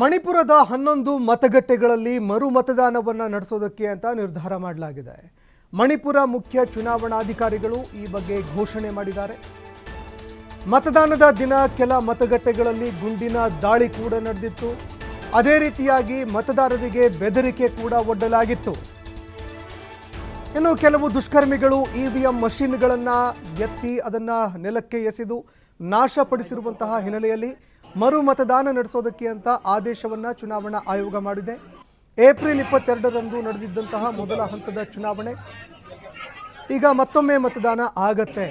ಮಣಿಪುರದ ಹನ್ನೊಂದು ಮತಗಟ್ಟೆಗಳಲ್ಲಿ ಮರು ಮತದಾನವನ್ನು ನಡೆಸೋದಕ್ಕೆ ಅಂತ ನಿರ್ಧಾರ ಮಾಡಲಾಗಿದೆ. ಮಣಿಪುರ ಮುಖ್ಯ ಚುನಾವಣಾಧಿಕಾರಿಗಳು ಈ ಬಗ್ಗೆ ಘೋಷಣೆ ಮಾಡಿದ್ದಾರೆ. ಮತದಾನದ ದಿನ ಕೆಲ ಮತಗಟ್ಟೆಗಳಲ್ಲಿ ಗುಂಡಿನ ದಾಳಿ ಕೂಡ ನಡೆದಿತ್ತು. ಅದೇ ರೀತಿಯಾಗಿ ಮತದಾರರಿಗೆ ಬೆದರಿಕೆ ಕೂಡ ಒಡ್ಡಲಾಗಿತ್ತು. ಇನ್ನು ಕೆಲವು ದುಷ್ಕರ್ಮಿಗಳು ಇ ವಿ ಎಂ ಮಷಿನ್ಗಳನ್ನು ಎತ್ತಿ ಅದನ್ನು ನೆಲಕ್ಕೆ ಎಸೆದು ನಾಶಪಡಿಸಿರುವಂತಹ ಹಿನ್ನೆಲೆಯಲ್ಲಿ ಮರು ಮತದಾನ ನಡೆಸೋದಕ್ಕೆ ಅಂತ ಆದೇಶವನ್ನು ಚುನಾವಣಾ ಆಯೋಗ ಮಾಡಿದೆ. ಏಪ್ರಿಲ್ ಇಪ್ಪತ್ತೆರಡರಂದು ನಡೆದಿದ್ದಂತಹ ಮೊದಲ ಹಂತದ ಚುನಾವಣೆ. ಈಗ ಮತ್ತೊಮ್ಮೆ ಮತದಾನ ಆಗತ್ತೆ.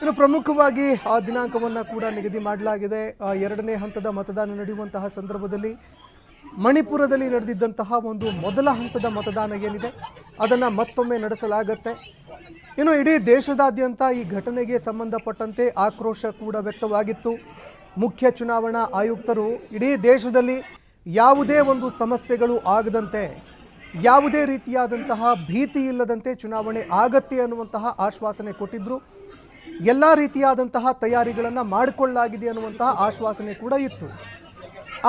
ಇನ್ನು ಪ್ರಮುಖವಾಗಿ ಆ ದಿನಾಂಕವನ್ನು ಕೂಡ ನಿಗದಿ ಮಾಡಲಾಗಿದೆ. ಎರಡನೇ ಹಂತದ ಮತದಾನ ನಡೆಯುವಂತಹ ಸಂದರ್ಭದಲ್ಲಿ ಮಣಿಪುರದಲ್ಲಿ ನಡೆದಿದ್ದಂತಹ ಒಂದು ಮೊದಲ ಹಂತದ ಮತದಾನ ಏನಿದೆ, ಅದನ್ನು ಮತ್ತೊಮ್ಮೆ ನಡೆಸಲಾಗತ್ತೆ. ಇನ್ನು ಇಡೀ ದೇಶದಾದ್ಯಂತ ಈ ಘಟನೆಗೆ ಸಂಬಂಧಪಟ್ಟಂತೆ ಆಕ್ರೋಶ ಕೂಡ ವ್ಯಕ್ತವಾಗಿತ್ತು. ಮುಖ್ಯ ಚುನಾವಣಾ ಆಯುಕ್ತರು ಇಡೀ ದೇಶದಲ್ಲಿ ಯಾವುದೇ ಒಂದು ಸಮಸ್ಯೆಗಳು ಆಗದಂತೆ, ಯಾವುದೇ ರೀತಿಯಾದಂತಹ ಭೀತಿ ಇಲ್ಲದಂತೆ ಚುನಾವಣೆ ಆಗತ್ತೆ ಅನ್ನುವಂತಹ ಆಶ್ವಾಸನೆ ಕೊಟ್ಟಿದ್ದರು ಎಲ್ಲ ರೀತಿಯಾದಂತಹ ತಯಾರಿಗಳನ್ನು ಮಾಡಿಕೊಳ್ಳಲಾಗಿದೆ ಅನ್ನುವಂತಹ ಆಶ್ವಾಸನೆ ಕೂಡ ಇತ್ತು.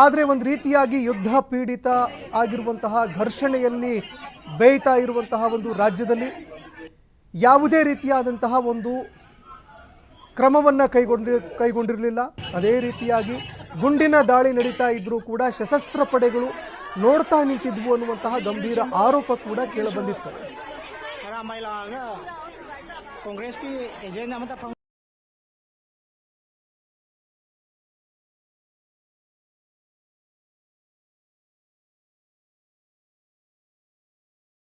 ಆದರೆ ಒಂದು ರೀತಿಯಾಗಿ ಯುದ್ಧ ಪೀಡಿತ ಆಗಿರುವಂತಹ ಘರ್ಷಣೆಯಲ್ಲಿ ಬೇಯ್ತಾ ಇರುವಂತಹ ಒಂದು ರಾಜ್ಯದಲ್ಲಿ ಯಾವುದೇ ರೀತಿಯಾದಂತಹ ಒಂದು ಕ್ರಮವನ್ನು ಕೈಗೊಂಡಿ, ಕೈಗೊಂಡಿರಲಿಲ್ಲ. ಅದೇ ರೀತಿಯಾಗಿ ಗುಂಡಿನ ದಾಳಿ ನಡೀತಾ ಇದ್ದರೂ ಕೂಡ ಸಶಸ್ತ್ರ ಪಡೆಗಳು ನೋಡ್ತಾ ನಿಂತಿದ್ವು ಅನ್ನುವಂತಹ ಗಂಭೀರ ಆರೋಪ ಕೂಡ ಕೇಳಬಂದಿತ್ತು.